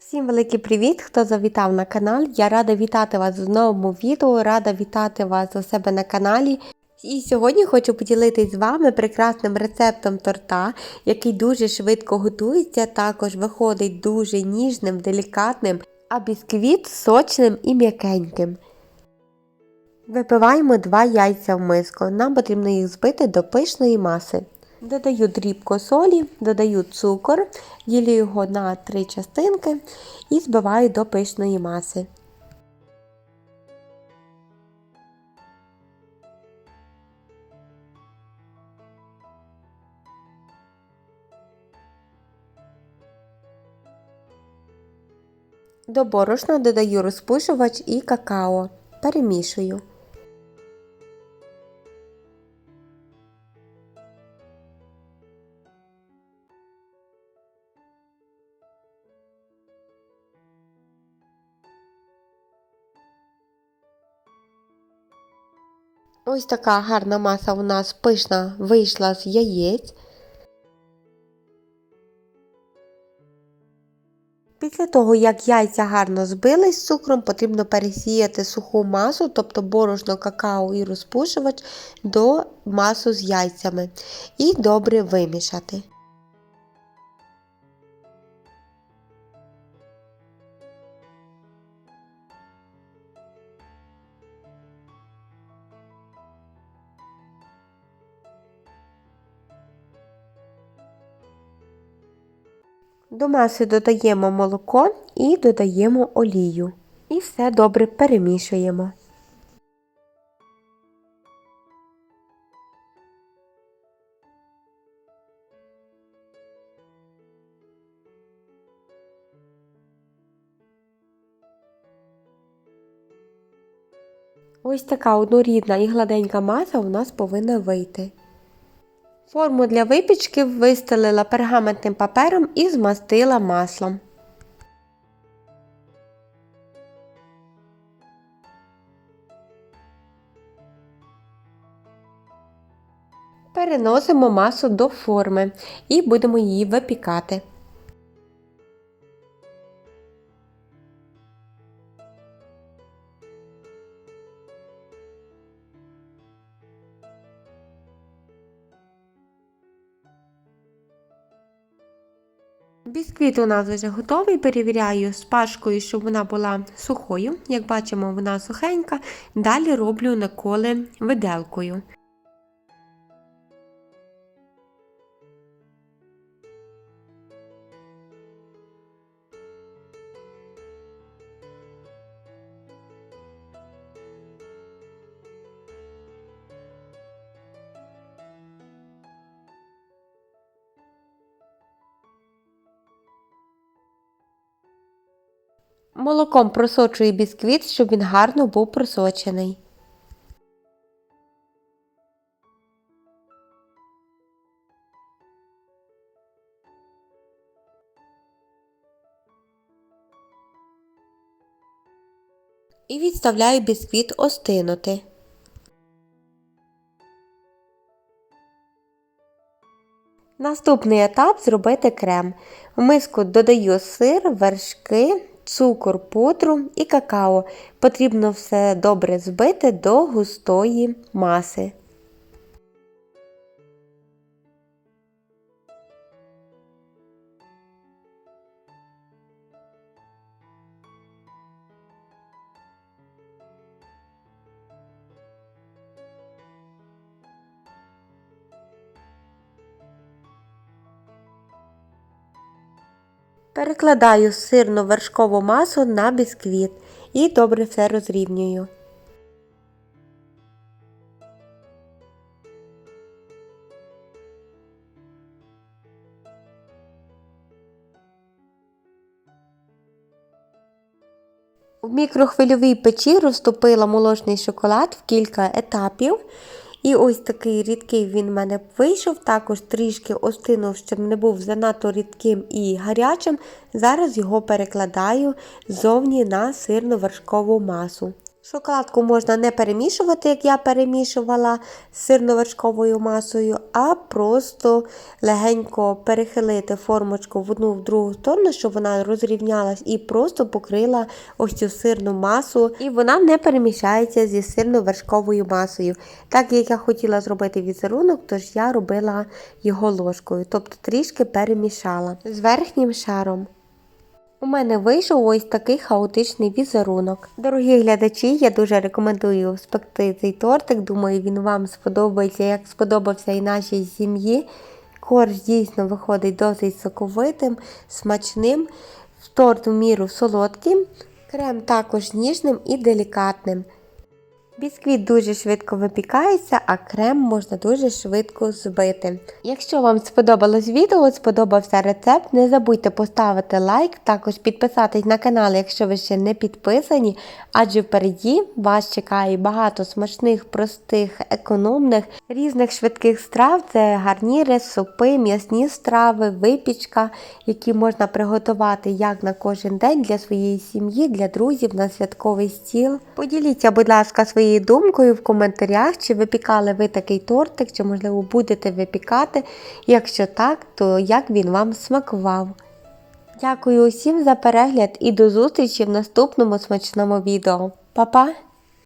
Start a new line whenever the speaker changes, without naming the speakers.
Всім великий привіт, хто завітав на канал. Я рада вітати вас в новому відео, рада вітати вас у себе на каналі. І сьогодні хочу поділитись з вами прекрасним рецептом торта, який дуже швидко готується, також виходить дуже ніжним, делікатним, а бісквіт сочним і м'якеньким. Випиваємо 2 яйця в миску. Нам потрібно їх збити до пишної маси. Додаю дрібко солі, додаю цукор, ділю його на три частинки і збиваю до пишної маси. До борошна додаю розпушувач і какао. Перемішую. Ось така гарна маса у нас пишна вийшла з яєць. Після того, як яйця гарно збились з цукром, потрібно пересіяти суху масу, тобто борошно, какао і розпушувач, до масу з яйцями і добре вимішати. До маси додаємо молоко і додаємо олію. І все добре перемішуємо. Ось така однорідна і гладенька маса у нас повинна вийти. Форму для випічки вистелила пергаментним папером і змастила маслом. Переносимо масу до форми і будемо її випікати. Бісквіт у нас вже готовий. Перевіряю з пашкою, щоб вона була сухою. Як бачимо, вона сухенька. Далі роблю наколи виделкою. Молоком просочую бісквіт, щоб він гарно був просочений. І відставляю бісквіт остинути. Наступний етап зробити крем. В миску додаю сир, вершки, цукор, пудру і какао. Потрібно все добре збити до густої маси. Перекладаю сирну вершкову масу на бісквіт і добре все розрівнюю. В мікрохвильовій печі розтопила молочний шоколад в кілька етапів. І ось такий рідкий він в мене вийшов, також трішки остинув, щоб не був занадто рідким і гарячим. Зараз його перекладаю ззовні на сирно вершкову масу. Шоколадку можна не перемішувати, як я перемішувала з сирно-вершковою масою, а просто легенько перехилити формочку в одну в другу сторону, щоб вона розрівнялась і просто покрила ось цю сирну масу, і вона не перемішається зі сирно-вершковою масою. Так як я хотіла зробити візерунок, тож я робила його ложкою, тобто трішки перемішала з верхнім шаром. У мене вийшов ось такий хаотичний візерунок. Дорогі глядачі, я дуже рекомендую спекти цей тортик. Думаю, він вам сподобається, як сподобався і нашій сім'ї. Корж дійсно виходить досить соковитим, смачним, торт в міру солодким, крем також ніжним і делікатним. Бісквіт дуже швидко випікається, а крем можна дуже швидко збити. Якщо вам сподобалось відео, сподобався рецепт, не забудьте поставити лайк, також підписатись на канал, якщо ви ще не підписані, адже впереді вас чекає багато смачних, простих, економних, різних швидких страв. Це гарніри, супи, м'ясні страви, випічка, які можна приготувати як на кожен день для своєї сім'ї, для друзів на святковий стіл. Поділіться, будь ласка, своєю думкою в коментарях, чи випікали ви такий тортик, чи, можливо, будете випікати. Якщо так, то як він вам смакував. Дякую усім за перегляд і до зустрічі в наступному смачному відео. Па-па!